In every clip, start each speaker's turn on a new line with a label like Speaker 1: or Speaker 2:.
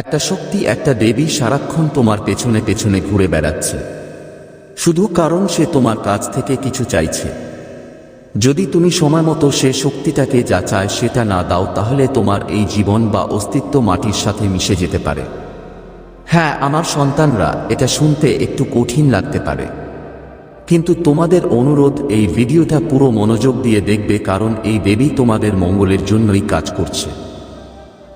Speaker 1: একটা শক্তি, একটা দেবী সারাক্ষণ তোমার পেছনে পেছনে ঘুরে বেড়াচ্ছে। শুধু কারণ সে তোমার কাছ থেকে কিছু চাইছে। যদি তুমি সময় মতো সে শক্তিটাকে যা চায় সেটা না দাও, তাহলে তোমার এই জীবন বা অস্তিত্ব মাটির সাথে মিশে যেতে পারে। হ্যাঁ আমার সন্তানরা, এটা শুনতে একটু কঠিন লাগতে পারে। কিন্তু তোমাদের অনুরোধ, এই ভিডিওটা পুরো মনোযোগ দিয়ে দেখবে, কারণ এই দেবী তোমাদের মঙ্গলের জন্যই কাজ করছে।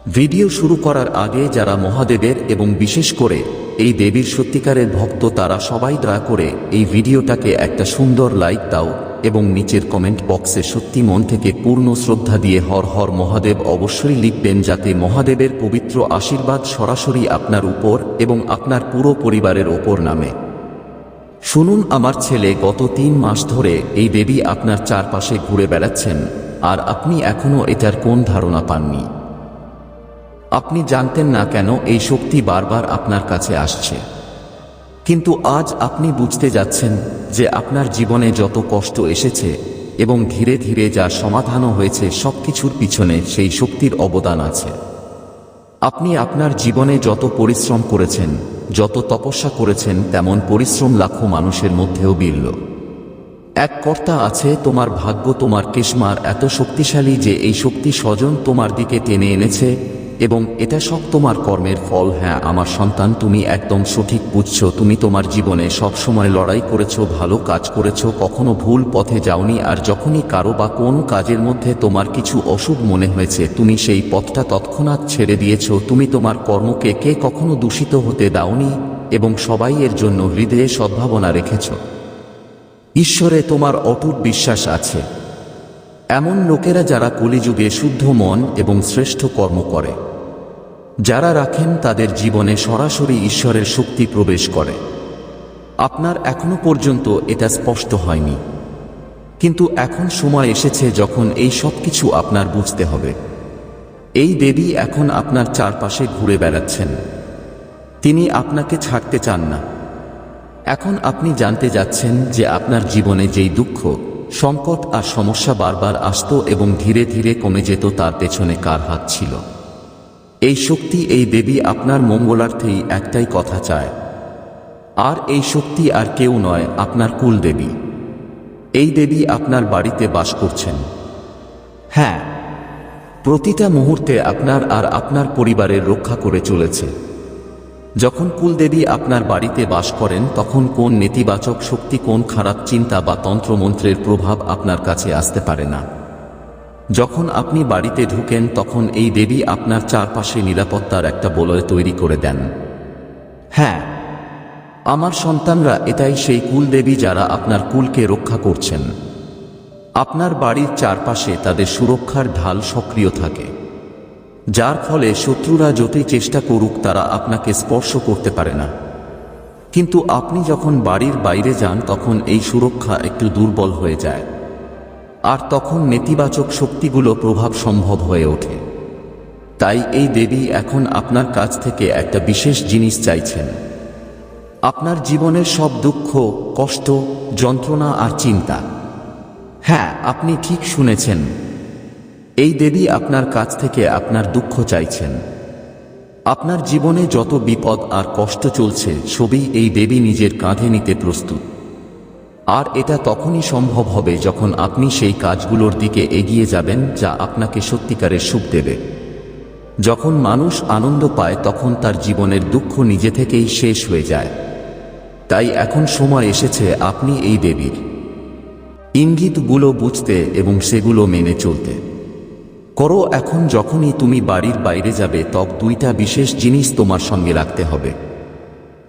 Speaker 1: ভিডিও শুরু করার আগে যারা মহাদেবের এবং বিশেষ করে এই দেবীর সত্যিকারের ভক্ত তারা সবাই দয়া করে এই ভিডিওটাকে একটা সুন্দর লাইক দাও এবং নিচের কমেন্ট বক্সে সত্যি মন থেকে পূর্ণ শ্রদ্ধা দিয়ে হর হর মহাদেব অবশ্যই লিখবেন যাতে মহাদেবের পবিত্র আশীর্বাদ সরাসরি আপনার উপর এবং আপনার পুরো পরিবারের ওপর নামে। শুনুন আমার ছেলে, গত তিন মাস ধরে এই দেবী আপনার চারপাশে ঘুরে বেড়াচ্ছেন, আর আপনি এখনও এটার কোন ধারণা পাননি। আপনি জানতেন না কেন এই শক্তি বারবার আপনার কাছে আসছে। কিন্তু আজ আপনি বুঝতে যাচ্ছেন যে আপনার জীবনে যত কষ্ট এসেছে এবং ধীরে ধীরে যা সমাধানও হয়েছে সব কিছুর পিছনে সেই শক্তির অবদান আছে। আপনি আপনার জীবনে যত পরিশ্রম করেছেন, যত তপস্যা করেছেন, তেমন পরিশ্রম লাখো মানুষের মধ্যেও বিরল এক কর্তা আছে, তোমার ভাগ্য, তোমার কেশমার এত শক্তিশালী যে এই শক্তি স্বজন তোমার দিকে টেনে এনেছে এবং এটা সব তোমার কর্মের ফল হ্যাঁ আমার সন্তান, তুমি একদম সঠিক বুঝছ, তুমি তোমার জীবনে সব সময় লড়াই করেছ, ভালো কাজ করেছ, কখনো ভুল পথে যাওনি, আর যখনই কারও বা কোন কাজের মধ্যে তোমার কিছু অশুভ মনে হয়েছে, তুমি সেই পথটা তৎক্ষণাৎ ছেড়ে দিয়েছ, তুমি তোমার কর্মকে কে কখনো দূষিত হতে দাওনি, এবং সবাই এর জন্য হৃদয়ে সদ্ভাবনা রেখেছ। ঈশ্বরে তোমার অটুট বিশ্বাস আছে। এমন লোকেরা যারা কলিযুগে শুদ্ধ মন এবং শ্রেষ্ঠ কর্ম করে। যারা রাখেন তাদের জীবনে সরাসরি ঈশ্বরের শক্তি প্রবেশ করে। আপনার এখনও পর্যন্ত এটা স্পষ্ট হয়নি। কিন্তু এখন সময় এসেছে যখন এই সব কিছু আপনার বুঝতে হবে। এই দেবী এখন আপনার চারপাশে ঘুরে বেড়াচ্ছেন। তিনি আপনাকে ছাড়তে চান না। এখন আপনি জানতে যাচ্ছেন যে আপনার জীবনে যেই দুঃখ সংকট আর সমস্যা বারবার আসত এবং ধীরে ধীরে কমে যেত তার পেছনে কার হাত ছিল। এই শক্তি, এই দেবী আপনার মঙ্গলার্থেই একটাই কথা চায়। আর এই শক্তি আর কেউ নয়, আপনার কুল দেবী এই দেবী আপনার বাড়িতে বাস করছেন। হ্যাঁ প্রতিটা মুহূর্তে আপনার আর আপনার পরিবারের রক্ষা করে চলেছে। যখন কুলদেবী আপনার বাড়িতে বাস করেন, তখন কোন নেতিবাচক শক্তি, কোন খারাপ চিন্তা বা তন্ত্রমন্ত্রের প্রভাব আপনার কাছে আসতে পারে না। যখন আপনি বাড়িতে ঢুকেন, তখন এই দেবী আপনার চারপাশে নিরাপত্তার একটা বলয় তৈরি করে দেন। হ্যাঁ আমার সন্তানরা এটাই সেই কুলদেবী যারা আপনার কুলকে রক্ষা করছেন। আপনার বাড়ির চারপাশে তাদের সুরক্ষার ঢাল সক্রিয় থাকে। যার ফলে শত্রুরা যতই চেষ্টা করুক তারা আপনাকে স্পর্শ করতে পারে না। কিন্তু আপনি যখন বাড়ির বাইরে যান, তখন এই সুরক্ষা একটু দুর্বল হয়ে যায়। আর তখন নেতিবাচক শক্তিগুলো প্রভাব সম্ভব হয়ে ওঠে। তাই এই দেবী এখন আপনার কাছ থেকে একটা বিশেষ জিনিস চাইছেন। আপনার জীবনের সব দুঃখ, কষ্ট, যন্ত্রণা আর চিন্তা। হ্যাঁ আপনি ঠিক শুনেছেন। এই দেবী আপনার কাছ থেকে আপনার দুঃখ চাইছেন। আপনার জীবনে যত বিপদ আর কষ্ট চলছে ছবি এই দেবী নিজের কাঁধে নিতে প্রস্তুত। আর এটা তখনই সম্ভব হবে যখন আপনি সেই কাজগুলোর দিকে এগিয়ে যাবেন যা আপনাকে সত্যিকারের সুখ দেবে। যখন মানুষ আনন্দ পায়, তখন তার জীবনের দুঃখ নিজে থেকেই শেষ হয়ে যায়। তাই এখন সময় এসেছে আপনি এই দেবীর। ইঙ্গিতগুলো বুঝতে এবং সেগুলো মেনে চলতে। করো এখন যখনই তুমি বাড়ির বাইরে যাবে তব দুইটা বিশেষ জিনিস তোমার সঙ্গে রাখতে হবে।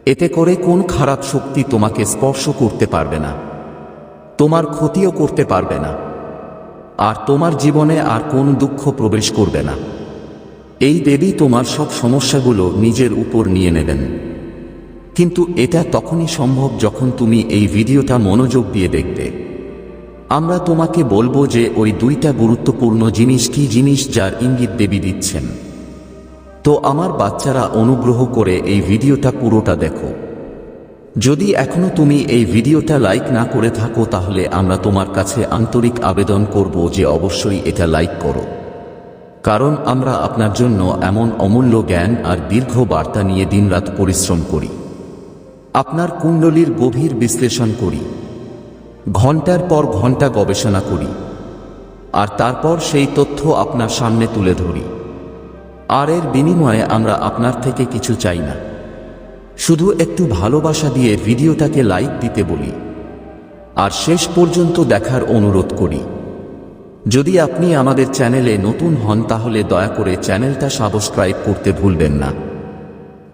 Speaker 1: এতে করে কোন খারাপ শক্তি তোমাকে স্পর্শ করতে পারবে না। তোমার ক্ষতিও করতে পারবে না। আর তোমার জীবনে আর কোন দুঃখ প্রবেশ করবে না। এই দেবী তোমার সব সমস্যাগুলো নিজের উপর নিয়ে নেবেন। কিন্তু এটা তখনই সম্ভব যখন তুমি এই ভিডিওটা মনোযোগ দিয়ে দেখবে। আমরা তোমাকে বলব যে ওই দুইটা গুরুত্বপূর্ণ জিনিস কি জিনিস যার ইঙ্গিত দেবী দিচ্ছেন। তো আমার বাচ্চারা অনুগ্রহ করে এই ভিডিওটা পুরোটা দেখো। যদি এখনও তুমি এই ভিডিওটা লাইক না করে থাকো, তাহলে আমরা তোমার কাছে আন্তরিক আবেদন করব যে অবশ্যই এটা লাইক করো। কারণ আমরা আপনার জন্য এমন অমূল্য জ্ঞান আর দীর্ঘ বার্তা নিয়ে দিনরাত পরিশ্রম করি। আপনার কুণ্ডলীর গভীর বিশ্লেষণ করি। ঘণ্টার পর ঘণ্টা গবেষণা করি, আর তারপর সেই তথ্য আপনার সামনে তুলে ধরি। আর এর বিনিময়ে আমরা আপনার থেকে কিছু চাই না। শুধু একটু ভালোবাসা দিয়ে ভিডিওটাকে লাইক দিতে বলি, আর শেষ পর্যন্ত দেখার অনুরোধ করি। যদি আপনি আমাদের চ্যানেলে নতুন হন তাহলে দয়া করে চ্যানেলটা সাবস্ক্রাইব করতে ভুলবেন না।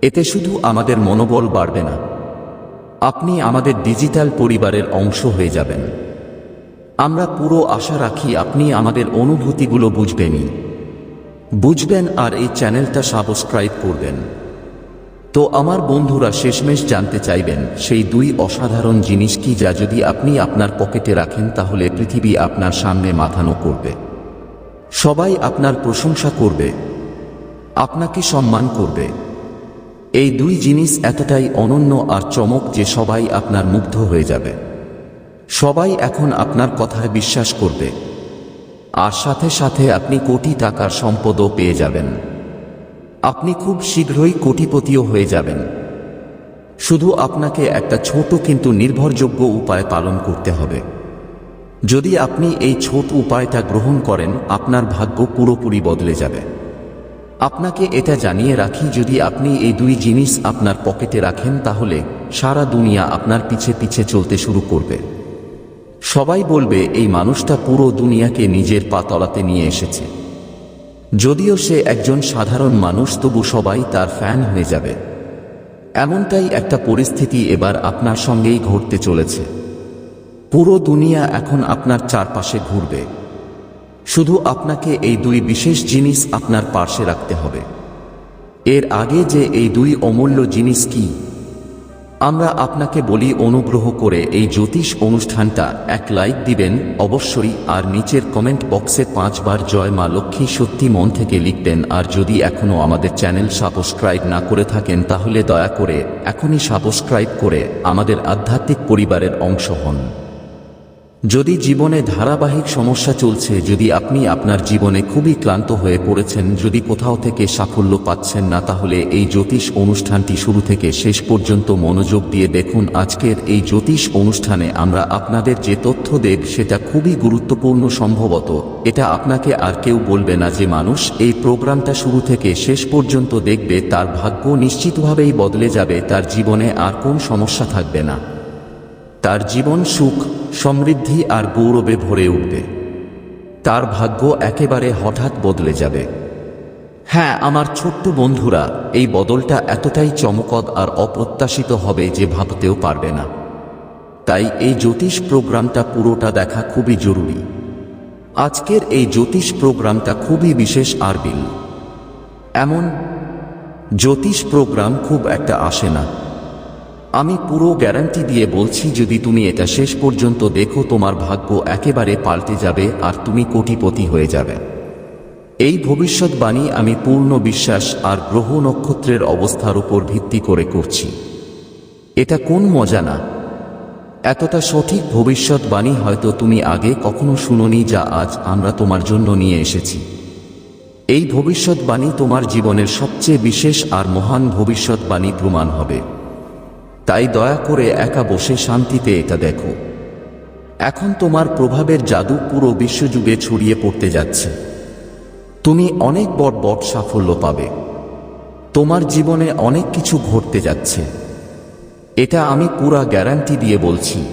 Speaker 1: এতে শুধু আমাদের মনোবল বাড়বে না। আপনি আমাদের ডিজিটাল পরিবারের অংশ হয়ে যাবেন। আমরা পুরো আশা রাখি আপনি আমাদের অনুভূতিগুলো বুঝবেনই বুঝবেন আর এই চ্যানেলটা সাবস্ক্রাইব করবেন। তো আমার বন্ধুরা শেষমেশ জানতে চাইবেন, সেই দুই অসাধারণ জিনিস কি যা যদি আপনি আপনার পকেটে রাখেন তাহলে পৃথিবী আপনার সামনে মাথানো করবে। সবাই আপনার প্রশংসা করবে। আপনাকে সম্মান করবে। এই দুই জিনিস এতটাই অনন্য আর চমক যে সবাই আপনার মুগ্ধ হয়ে যাবে। সবাই এখন আপনার কথায় বিশ্বাস করবে। আর সাথে সাথে আপনি কোটি টাকার সম্পদও পেয়ে যাবেন। আপনি খুব শীঘ্রই কোটিপতিও হয়ে যাবেন। শুধু আপনাকে একটা ছোট কিন্তু নির্ভরযোগ্য উপায় পালন করতে হবে। যদি আপনি এই ছোট উপায়টা গ্রহণ করেন, আপনার ভাগ্য পুরোপুরি বদলে যাবে। আপনাকে এটা জানিয়ে রাখি, যদি আপনি এই দুই জিনিস আপনার পকেটে রাখেন, তাহলে সারা দুনিয়া আপনার পিছে পিছে চলতে শুরু করবে। সবাই বলবে, এই মানুষটা পুরো দুনিয়াকে নিজের পা তলাতে নিয়ে এসেছে। যদিও সে একজন সাধারণ মানুষ, তবু সবাই তার ফ্যান হয়ে যাবে। এমনটাই একটা পরিস্থিতি এবার আপনার সঙ্গেই ঘটতে চলেছে। পুরো দুনিয়া এখন আপনার চারপাশে ঘুরবে। শুধু আপনাকে এই দুই বিশেষ জিনিস আপনার পার্শ্বে রাখতে হবে। এর আগে যে এই দুই অমূল্য জিনিস কি? আমরা আপনাকে বলি অনুগ্রহ করে এই জ্যোতিষ অনুষ্ঠানটা এক লাইক দিবেন, অবশ্যই, আর নিচের কমেন্ট বক্সে পাঁচবার জয় মা লক্ষ্মী সত্যি মন থেকে লিখবেন, আর যদি এখনও আমাদের চ্যানেল সাবস্ক্রাইব না করে থাকেন, তাহলে দয়া করে এখনই সাবস্ক্রাইব করে আমাদের আধ্যাত্মিক পরিবারের অংশ হন। যদি জীবনে ধারাবাহিক সমস্যা চলছে, যদি আপনি আপনার জীবনে খুবই ক্লান্ত হয়ে পড়েছেন, যদি কোথাও থেকে সাফল্য পাচ্ছেন না, তাহলে এই জ্যোতিষ অনুষ্ঠানটি শুরু থেকে শেষ পর্যন্ত মনোযোগ দিয়ে দেখুন। আজকের এই জ্যোতিষ অনুষ্ঠানে আমরা আপনাদের যে তথ্য দেব, সেটা খুবই গুরুত্বপূর্ণ সম্ভবত। এটা আপনাকে আর কেউ বলবে না যে মানুষ এই প্রোগ্রামটা শুরু থেকে শেষ পর্যন্ত দেখবে, তার ভাগ্য নিশ্চিতভাবেই বদলে যাবে, তার জীবনে আর কোন সমস্যা থাকবে না। তার জীবন সুখ, সমৃদ্ধি আর গৌরবে ভরে উঠবে। তার ভাগ্য একেবারে হঠাৎ বদলে যাবে। হ্যাঁ আমার ছোট্ট বন্ধুরা, এই বদলটা এতটাই চমকদ আর অপ্রত্যাশিত হবে যে ভাবতেও পারবে না। তাই এই জ্যোতিষ প্রোগ্রামটা পুরোটা দেখা খুবই জরুরি। আজকের এই জ্যোতিষ প্রোগ্রামটা খুবই বিশেষ আর বিল এমন, জ্যোতিষ প্রোগ্রাম খুব একটা আসে না। আমি পুরো গ্যারান্টি দিয়ে বলছি, যদি তুমি এটা শেষ পর্যন্ত দেখো, তোমার ভাগ্য একেবারে পাল্টে যাবে আর তুমি কোটিপতি হয়ে যাবে। এই ভবিষ্যৎবাণী আমি পূর্ণ বিশ্বাস আর গ্রহ নক্ষত্রের অবস্থার উপর ভিত্তি করে করছি। এটা কোন মজা না? এতটা সঠিক ভবিষ্যৎবাণী হয়তো তুমি আগে কখনো শুনোনি যা আজ আমরা তোমার জন্য নিয়ে এসেছি। এই ভবিষ্যৎবাণী তোমার জীবনের সবচেয়ে বিশেষ আর মহান ভবিষ্যৎবাণী প্রমাণ হবে। তাই দয়া করে একা বসে শান্তিতে এটা দেখো। এখন তোমার প্রভাবের জাদু পুরো বিশ্বযুগে ছড়িয়ে পড়তে যাচ্ছে। তুমি অনেক বড় বড় সাফল্য পাবে। তোমার জীবনে অনেক কিছু ঘটতে যাচ্ছে। এটা আমি পুরা গ্যারান্টি দিয়ে বলছি।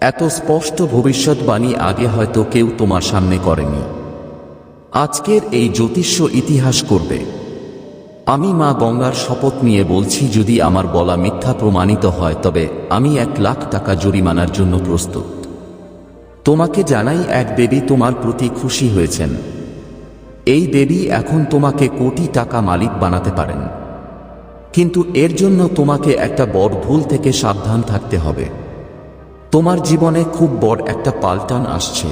Speaker 1: এত স্পষ্ট ভবিষ্যৎবাণী আগে হয়তো কেউ তোমার সামনে করেনি। আজকের এই জ্যোতিষ্য ইতিহাস করবে। আমি মা গঙ্গার শপথ নিয়ে বলছি, যদি আমার বলা মিথ্যা প্রমাণিত হয়, তবে আমি এক লাখ টাকা জরিমানার জন্য প্রস্তুত। তোমাকে জানাই এক দেবী তোমার প্রতি খুশি হয়েছেন। এই দেবী এখন তোমাকে কোটি টাকা মালিক বানাতে পারেন। কিন্তু এর জন্য তোমাকে একটা বড় ভুল থেকে সাবধান থাকতে হবে। তোমার জীবনে খুব বড় একটা পাল্টান আসছে।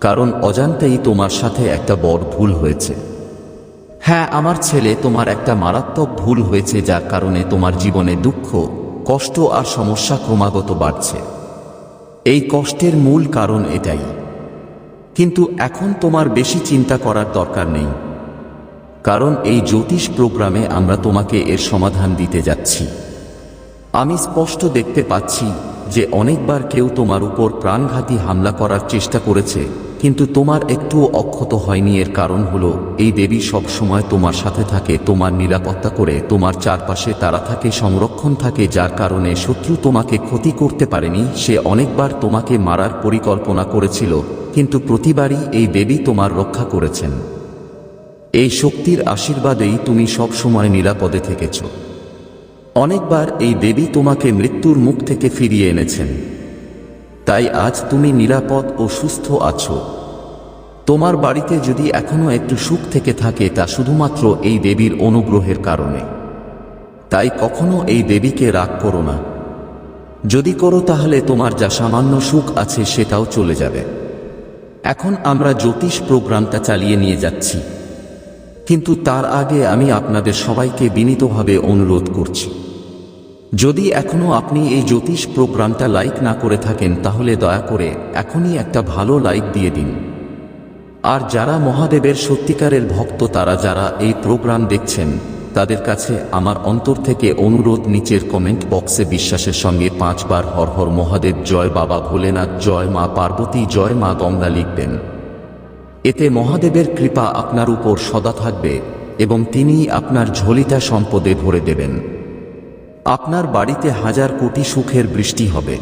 Speaker 1: কারণ অজান্তেই তোমার সাথে একটা বড় ভুল হয়েছে। হ্যাঁ আমার ছেলে তোমার একটা মারাত্মক ভুল হয়েছে যার কারণে তোমার জীবনে দুঃখ, কষ্ট আর সমস্যা ক্রমাগত বাড়ছে। এই কষ্টের মূল কারণ এটাই। কিন্তু এখন তোমার বেশি চিন্তা করার দরকার নেই। কারণ এই জ্যোতিষ প্রোগ্রামে আমরা তোমাকে এর সমাধান দিতে যাচ্ছি। আমি স্পষ্ট দেখতে পাচ্ছি যে অনেকবার কেউ তোমার উপর প্রাণঘাতী হামলা করার চেষ্টা করেছে। কিন্তু তোমার একটুও অক্ষত হয়নি এর কারণ হলো, এই দেবী সব সময় তোমার সাথে থাকে, তোমার নিরাপত্তা করে, তোমার চারপাশে তারা থাকে, সংরক্ষণ থাকে, যার কারণে শত্রু তোমাকে ক্ষতি করতে পারেনি, সে অনেকবার তোমাকে মারার পরিকল্পনা করেছিল, কিন্তু প্রতিবারই এই দেবী তোমার রক্ষা করেছেন। এই শক্তির আশীর্বাদেই তুমি সব সময় নিরাপদে থেকেছ। অনেকবার এই দেবী তোমাকে মৃত্যুর মুখ থেকে ফিরিয়ে এনেছেন। তাই আজ তুমি নিরাপদ ও সুস্থ আছো। তোমার বাড়িতে যদি এখনও একটু সুখ থেকে থাকে, তা শুধুমাত্র এই দেবীর অনুগ্রহের কারণে। তাই কখনো এই দেবীকে রাগ করো না। যদি করো তাহলে তোমার যা সামান্য সুখ আছে, সেটাও চলে যাবে। এখন আমরা জ্যোতিষ প্রোগ্রামটা চালিয়ে নিয়ে যাচ্ছি। কিন্তু তার আগে আমি আপনাদের সবাইকে বিনীতভাবে অনুরোধ করছি। যদি এখনও আপনি এই জ্যোতিষ প্রোগ্রামটা লাইক না করে থাকেন, তাহলে দয়া করে এখনই একটা ভালো লাইক দিয়ে দিন। আর যারা মহাদেবের সত্যিকারের ভক্ত, তারা যারা এই প্রোগ্রাম দেখছেন, তাদের কাছে আমার অন্তর থেকে অনুরোধ নিচের কমেন্ট বক্সে বিশ্বাসের সঙ্গে পাঁচবার হর হর মহাদেব, জয় বাবা ভোলেনাথ, জয় মা পার্বতী, জয় মা গঙ্গা লিখবেন। এতে মহাদেবের কৃপা আপনার উপর সদা থাকবে এবং তিনি আপনার ঝোলিটা সম্পদে ভরে দেবেন। আপনার বাড়িতে হাজার কোটি সুখের বৃষ্টি হবে।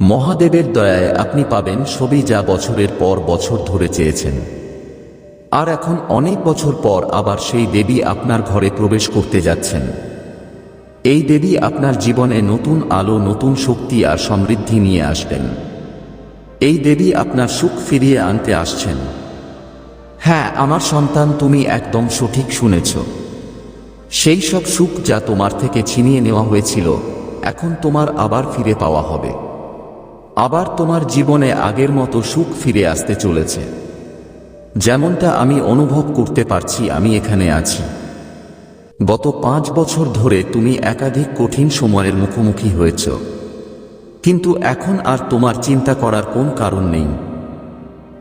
Speaker 1: মহাদেবের দয়ায় আপনি পাবেন সবই যা বছরের পর বছর ধরে চেয়েছেন। আর এখন অনেক বছর পর আবার সেই দেবী আপনার ঘরে প্রবেশ করতে যাচ্ছেন। এই দেবী আপনার জীবনে নতুন আলো, নতুন শক্তি আর সমৃদ্ধি নিয়ে আসবেন। এই দেবী আপনার সুখ ফিরিয়ে আনতে আসছেন। হ্যাঁ আমার সন্তান তুমি একদম সঠিক শুনেছ। সেই সব সুখ যা তোমার থেকে ছিনিয়ে নেওয়া হয়েছিল, এখন তোমার আবার ফিরে পাওয়া হবে। আবার তোমার জীবনে আগের মতো সুখ ফিরে আসতে চলেছে। যেমনটা আমি অনুভব করতে পারছি, আমি এখানে আছি। গত পাঁচ বছর ধরে তুমি একাধিক কঠিন সময়ের মুখোমুখি হয়েছ। কিন্তু এখন আর তোমার চিন্তা করার কোন কারণ নেই।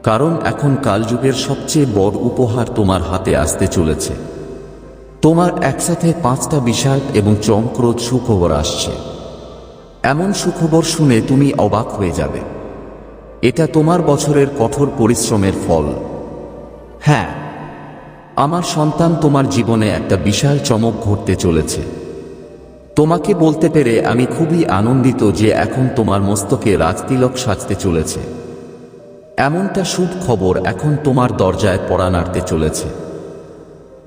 Speaker 1: কারণ এখন কালযুগের সবচেয়ে বড় উপহার তোমার হাতে আসতে চলেছে। তোমার একসাথে পাঁচটা বিশাল এবং চমক্রোধ সুখবর আসছে। এমন সুখবর শুনে তুমি অবাক হয়ে যাবে। এটা তোমার বছরের কঠোর পরিশ্রমের ফল। হ্যাঁ আমার সন্তান তোমার জীবনে একটা বিশাল চমক ঘটতে চলেছে। তোমাকে বলতে পেরে আমি খুবই আনন্দিত যে এখন তোমার মস্তকে রাজতিলক সাজতে চলেছে। এমনটা শুভ খবর এখন তোমার দরজায় পড়া নাড়তে চলেছে।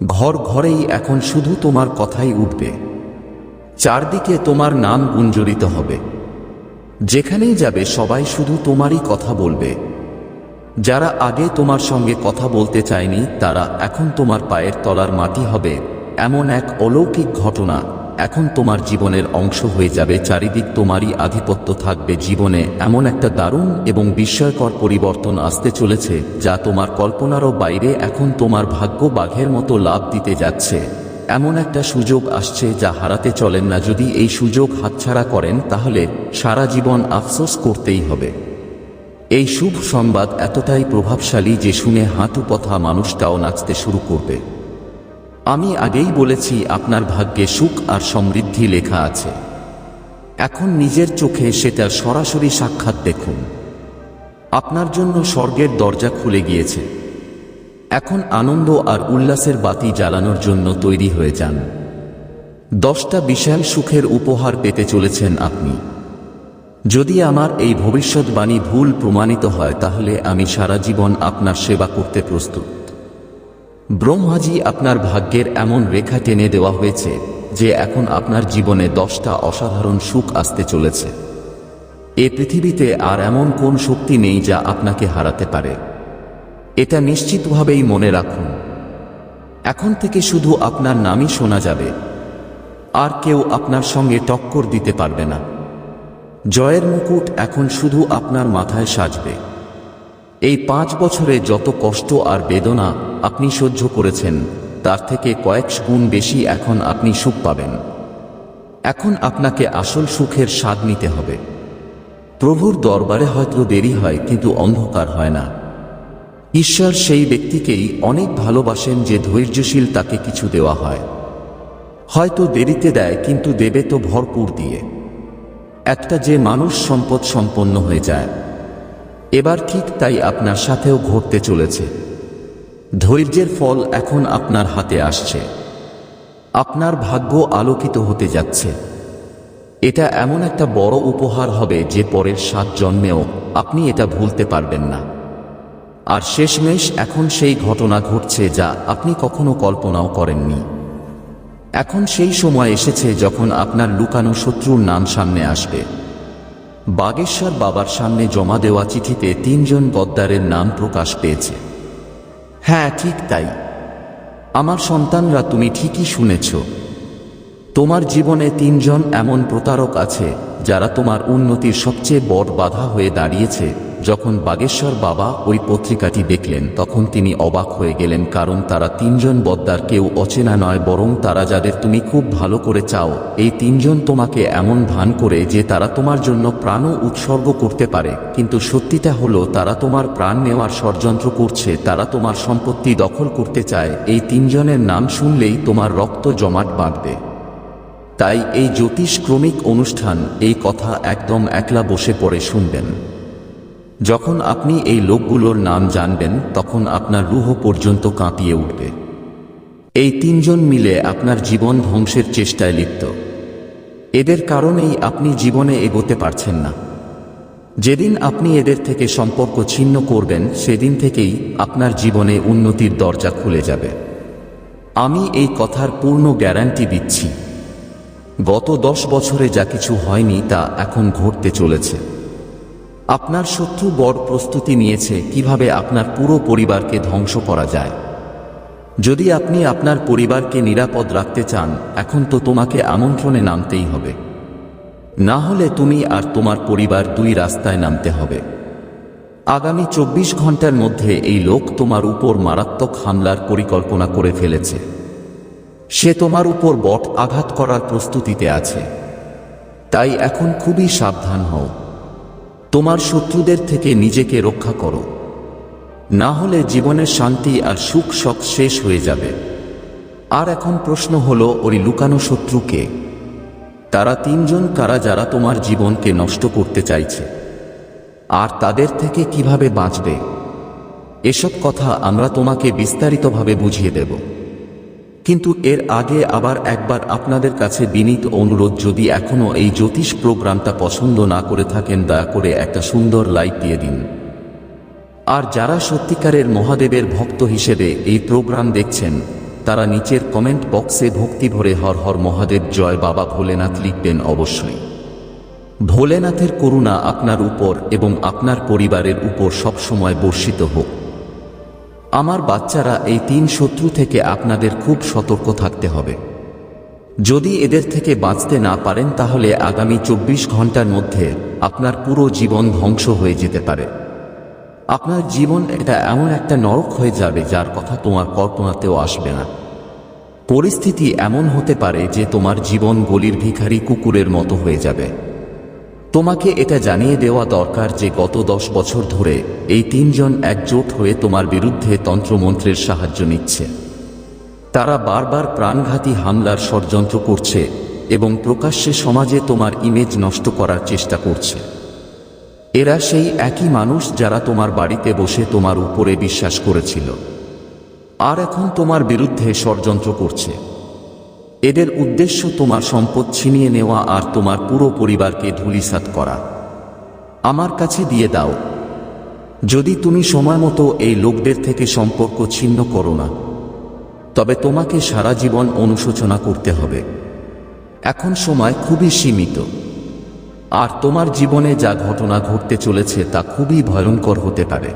Speaker 1: ঘর ঘরেই এখন শুধু তোমার কথাই উঠবে। চারদিকে তোমার নাম গুঞ্জরিত হবে। যেখানেই যাবে সবাই শুধু তোমারই কথা বলবে। যারা আগে তোমার সঙ্গে কথা বলতে চায়নি, তারা এখন তোমার পায়ের তলার মাটি হবে, এমন এক অলৌকিক ঘটনা। এখন তোমার জীবনের অংশ হয়ে যাবে, চারিদিক তোমারই আধিপত্য থাকবে। জীবনে এমন একটা দারুণ এবং বিস্ময়কর পরিবর্তন আসতে চলেছে, যা তোমার কল্পনারও বাইরে এখন তোমার ভাগ্য বাঘের মতো লাভ দিতে যাচ্ছে। এমন একটা সুযোগ আসছে যা হারাতে চলেন না। যদি এই সুযোগ হাতছাড়া করেন, তাহলে সারা জীবন আফসোস করতেই হবে। এই শুভ সংবাদ এতটাই প্রভাবশালী যে শুনে হাঁটু পথা মানুষটাও নাচতে শুরু করবে। আমি আগেই বলেছি, আপনার ভাগ্যে সুখ আর সমৃদ্ধি লেখা আছে। এখন নিজের চোখে সেটা সরাসরি সাক্ষাৎ দেখুন। আপনার জন্য স্বর্গের দরজা খুলে গিয়েছে। এখন আনন্দ আর উল্লাসের বাতি জ্বালানোর জন্য তৈরি হয়ে যান। দশটা বিশাল সুখের উপহার পেতে চলেছেন আপনি। যদি আমার এই ভবিষ্যৎবাণী ভুল প্রমাণিত হয়, তাহলে আমি সারা জীবন আপনার সেবা করতে প্রস্তুত। ব্রহ্মাজি আপনার ভাগ্যের এমন রেখা টেনে দেওয়া হয়েছে যে এখন আপনার জীবনে দশটা অসাধারণ সুখ আসতে চলেছে। এ পৃথিবীতে আর এমন কোন শক্তি নেই যা আপনাকে হারাতে পারে। এটা নিশ্চিতভাবেই মনে রাখুন। এখন থেকে শুধু আপনার নামই শোনা যাবে। আর কেউ আপনার সঙ্গে টক্কর দিতে পারবে না। জয়ের মুকুট এখন শুধু আপনার মাথায় সাজবে। এই পাঁচ বছরে যত কষ্ট আর বেদনা আপনি সহ্য করেছেন, তার থেকে কয়েক গুণ বেশি এখন আপনি সুখ পাবেন। এখন আপনাকে আসল সুখের স্বাদ নিতে হবে। প্রভুর দরবারে হয়তো দেরি হয়, কিন্তু অন্ধকার হয় না। ঈশ্বর সেই ব্যক্তিকেই অনেক ভালোবাসেন যে ধৈর্যশীল তাকে কিছু দেওয়া হয়। হয়তো দেরিতে দেয়, কিন্তু দেবে তো ভরপুর দিয়ে। একটা যে মানুষ সম্পদ সম্পন্ন হয়ে যায়। এবার ঠিক তাই আপনার সাথেও ঘটতে চলেছে। ধৈর্যের ফল এখন আপনার হাতে আসছে। আপনার ভাগ্য আলোকিত হতে যাচ্ছে। এটা এমন একটা বড় উপহার হবে যে পরের সাত জন্মেও আপনি এটা ভুলতে পারবেন না। আর শেষমেশ এখন সেই ঘটনা ঘটছে যা আপনি কখনো কল্পনাও করেননি। এখন সেই সময় এসেছে যখন আপনার লুকানো শত্রুর নাম সামনে আসবে। বাগেশ্বর বাবার সামনে জমা দেওয়া চিঠিতে তিনজন গদ্দারের নাম প্রকাশ পেয়েছে। হ্যাঁ ঠিক তাই। আমার সন্তানরা তুমি ঠিকই শুনেছ। তোমার জীবনে তিনজন এমন প্রতারক আছে যারা তোমার উন্নতির সবচেয়ে বড় বাধা হয়ে দাঁড়িয়েছে। যখন বাগেশ্বর বাবা ওই পত্রিকাটি দেখলেন, তখন তিনি অবাক হয়ে গেলেন, কারণ তারা তিনজন বদ্দার কেউ অচেনা নয়, বরং তারা যাদের তুমি খুব ভালো করে চাও, এই তিনজন তোমাকে এমন ভান করে যে তারা তোমার জন্য প্রাণও উৎসর্গ করতে পারে। কিন্তু সত্যিটা হলো, তারা তোমার প্রাণ নেওয়ার ষড়যন্ত্র করছে, তারা তোমার সম্পত্তি দখল করতে চায়, এই তিনজনের নাম শুনলেই তোমার রক্ত জমাট বাঁধবে। তাই এই জ্যোতিষ ক্রমিক অনুষ্ঠান, এই কথা একদম একলা বসে পড়ে শুনবেন। যখন আপনি এই লোকগুলোর নাম জানবেন, তখন আপনার রুহ পর্যন্ত কাঁপিয়ে উঠবে। এই তিনজন মিলে আপনার জীবন ধ্বংসের চেষ্টায় লিপ্ত। এদের কারণেই আপনি জীবনে এগোতে পারছেন না। যেদিন আপনি এদের থেকে সম্পর্ক ছিন্ন করবেন, সেদিন থেকেই আপনার জীবনে উন্নতির দরজা খুলে যাবে। আমি এই কথার পূর্ণ গ্যারান্টি দিচ্ছি। গত দশ বছরে যা কিছু হয়নি, তা এখন ঘটতে চলেছে। আপনার শত্রু বড় প্রস্তুতি নিয়েছে কীভাবে আপনার পুরো পরিবারকে ধ্বংস করা যায়। যদি আপনি আপনার পরিবারকে নিরাপদ রাখতে চান, এখন তো তোমাকে আমন্ত্রণে নামতেই হবে। না হলে তুমি আর তোমার পরিবার দুই রাস্তায় নামতে হবে। আগামী চব্বিশ ঘণ্টার মধ্যে এই লোক তোমার উপর মারাত্মক হামলার পরিকল্পনা করে ফেলেছে। সে তোমার উপর বট আঘাত করার প্রস্তুতিতে আছে। তাই এখন খুবই সাবধান হও। তোমার শত্রুদের থেকে নিজেকে রক্ষা করো। না হলে জীবনের শান্তি আর সুখ সব শেষ হয়ে যাবে। আর এখন প্রশ্ন হলো, ওই লুকানো শত্রুকে তারা তিনজন কারা যারা তোমার জীবনকে নষ্ট করতে চাইছে? আর তাদের থেকে কীভাবে বাঁচবে? এসব কথা আমরা তোমাকে বিস্তারিতভাবে বুঝিয়ে দেব। কিন্তু এর আগে আবার একবার আপনাদের কাছে বিনীত অনুরোধ, যদি এখনও এই জ্যোতিষ প্রোগ্রামটা পছন্দ না করে থাকেন, দয়া করে একটা সুন্দর লাইক দিয়ে দিন। আর যারা সত্যিকারের মহাদেবের ভক্ত হিসেবে এই প্রোগ্রাম দেখছেন, তারা নিচের কমেন্ট বক্সে ভক্তি ভরে হর হর মহাদেব, জয় বাবা ভোলেনাথ লিখবেন অবশ্যই। ভোলেনাথের করুণা আপনার উপর এবং আপনার পরিবারের উপর সবসময় বর্ষিত হোক। আমার বাচ্চারা এই তিন শত্রু থেকে আপনাদের খুব সতর্ক থাকতে হবে। যদি এদের থেকে বাঁচতে না পারেন, তাহলে আগামী চব্বিশ ঘণ্টার মধ্যে আপনার পুরো জীবন ধ্বংস হয়ে যেতে পারে। আপনার জীবন এটা এমন একটা নরক হয়ে যাবে, যার কথা তোমার কল্পনাতেও আসবে না। পরিস্থিতি এমন হতে পারে যে তোমার জীবন গলির ভিখারি কুকুরের মতো হয়ে যাবে। তোমাকে এটা জানিয়ে দেওয়া দরকার যে গত দশ বছর ধরে এই তিনজন একজোট হয়ে তোমার বিরুদ্ধে তন্ত্রমন্ত্রের সাহায্য নিচ্ছে। তারা বারবার প্রাণঘাতী হামলার ষড়যন্ত্র করছে এবং প্রকাশ্যে সমাজে তোমার ইমেজ নষ্ট করার চেষ্টা করছে। এরা সেই একই মানুষ যারা তোমার বাড়িতে বসে তোমার উপরে বিশ্বাস করেছিল। আর এখন তোমার বিরুদ্ধে ষড়যন্ত্র করছে। এদের উদ্দেশ্য তোমার সম্পদ ছিনিয়ে নেওয়া আর তোমার পুরো পরিবারকে ধুলিসাৎ করা। আমার কাছে দিয়ে দাও। যদি তুমি সময় মতো এই লোকদের থেকে সম্পর্ক ছিন্ন করো না, তবে তোমাকে সারা জীবন অনুশোচনা করতে হবে। এখন সময় খুবই সীমিত। আর তোমার জীবনে যা ঘটনা ঘটতে চলেছে তা খুবই ভয়ঙ্কর হতে পারে।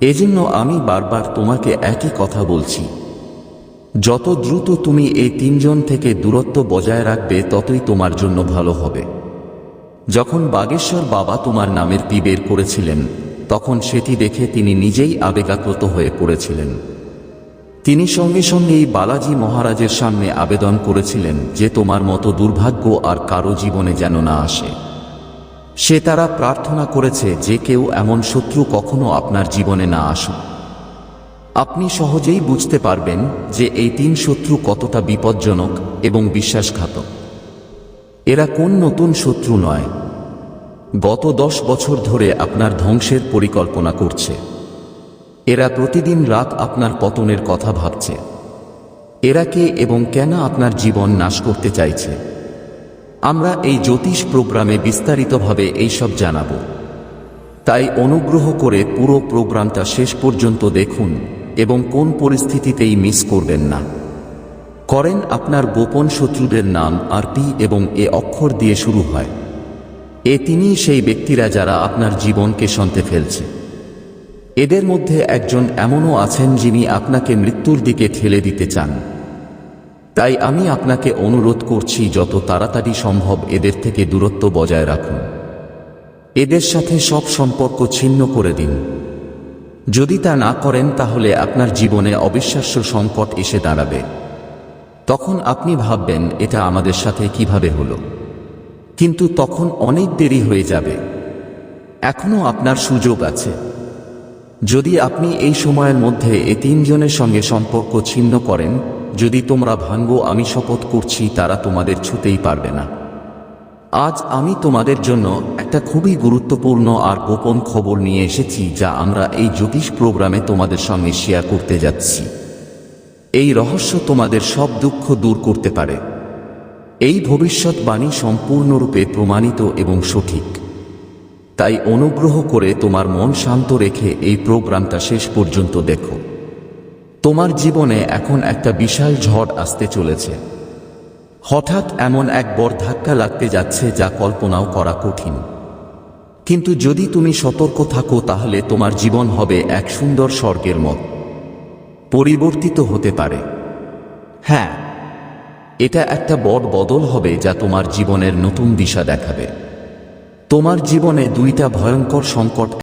Speaker 1: এজন্য আমি বারবার তোমাকে একই কথা বলছি। যত দ্রুত তুমি এই তিনজন থেকে দূরত্ব বজায় রাখবে, ততই তোমার জন্য ভালো হবে। যখন বাগেশ্বর বাবা তোমার নামের পি বের করেছিলেন, তখন সেটি দেখে তিনি নিজেই আবেগাপ্রত হয়ে পড়েছিলেন। তিনি সঙ্গে সঙ্গেই বালাজি মহারাজের সামনে আবেদন করেছিলেন যে তোমার মতো দুর্ভাগ্য আর কারও জীবনে যেন না আসে। সে তারা প্রার্থনা করেছে যে কেউ এমন শত্রু কখনো আপনার জীবনে না আসুক। আপনি সহজেই বুঝতে পারবেন যে এই তিন শত্রু কতটা বিপজ্জনক এবং বিশ্বাসঘাতক। এরা কোন নতুন শত্রু নয়। গত দশ বছর ধরে আপনার ধ্বংসের পরিকল্পনা করছে। এরা প্রতিদিন রাত আপনার পতনের কথা ভাবছে। এরা কে এবং কেন আপনার জীবন নাশ করতে চাইছে? আমরা এই জ্যোতিষ প্রোগ্রামে বিস্তারিতভাবে এইসব জানাব। তাই অনুগ্রহ করে পুরো প্রোগ্রামটা শেষ পর্যন্ত দেখুন। এবং কোন পরিস্থিতিতেই মিস করবেন না। করেন আপনার গোপন শত্রুদের নাম আর পি এবং এ অক্ষর দিয়ে শুরু হয়। এ তিনিই সেই ব্যক্তিরা যারা আপনার জীবনকে সন্তে ফেলছে। এদের মধ্যে একজন এমনও আছেন যিনি আপনাকে মৃত্যুর দিকে ঠেলে দিতে চান। তাই আমি আপনাকে অনুরোধ করছি যত তাড়াতাড়ি সম্ভব এদের থেকে দূরত্ব বজায় রাখুন। এদের সাথে সব সম্পর্ক ছিন্ন করে দিন। যদি তা না করেন তাহলে আপনার জীবনে অবিশ্বাস্য সংকট এসে দাঁড়াবে। তখন আপনি ভাববেন, এটা আমাদের সাথে কীভাবে হলো? কিন্তু তখন অনেক দেরি হয়ে যাবে। এখনও আপনার সুযোগ আছে। যদি আপনি এই সময়ের মধ্যে এ তিনজনের সঙ্গে সম্পর্ক ছিন্ন করেন, যদি তোমরা ভাঙ্গো আমি শপথ করছি, তারা তোমাদের ছুতেই পারবে না। আজ আমি তোমাদের জন্য একটা খুবই গুরুত্বপূর্ণ আর গোপন খবর নিয়ে এসেছি, যা আমরা এই জ্যোতিষ প্রোগ্রামে তোমাদের সঙ্গে শেয়ার করতে যাচ্ছি। এই রহস্য তোমাদের সব দুঃখ দূর করতে পারে। এই ভবিষ্যৎবাণী সম্পূর্ণরূপে প্রমাণিত এবং সঠিক। তাই অনুগ্রহ করে তোমার মন শান্ত রেখে এই প্রোগ্রামটা শেষ পর্যন্ত দেখো। তোমার জীবনে এখন একটা বিশাল ঝড় আসতে চলেছে। হঠাৎ এমন এক বড় ধাক্কা লাগতে যাচ্ছে যা কল্পনাও করা কঠিন। কিন্তু যদি তুমি সতর্ক থাকো, তাহলে তোমার জীবন হবে এক সুন্দর স্বর্গের মত। পরিবর্তিত হতে পারে। হ্যাঁ এটা একটা বড় বদল হবে যা তোমার জীবনের নতুন দিশা দেখাবে। তোমার জীবনে দুইটা ভয়ঙ্কর সংকট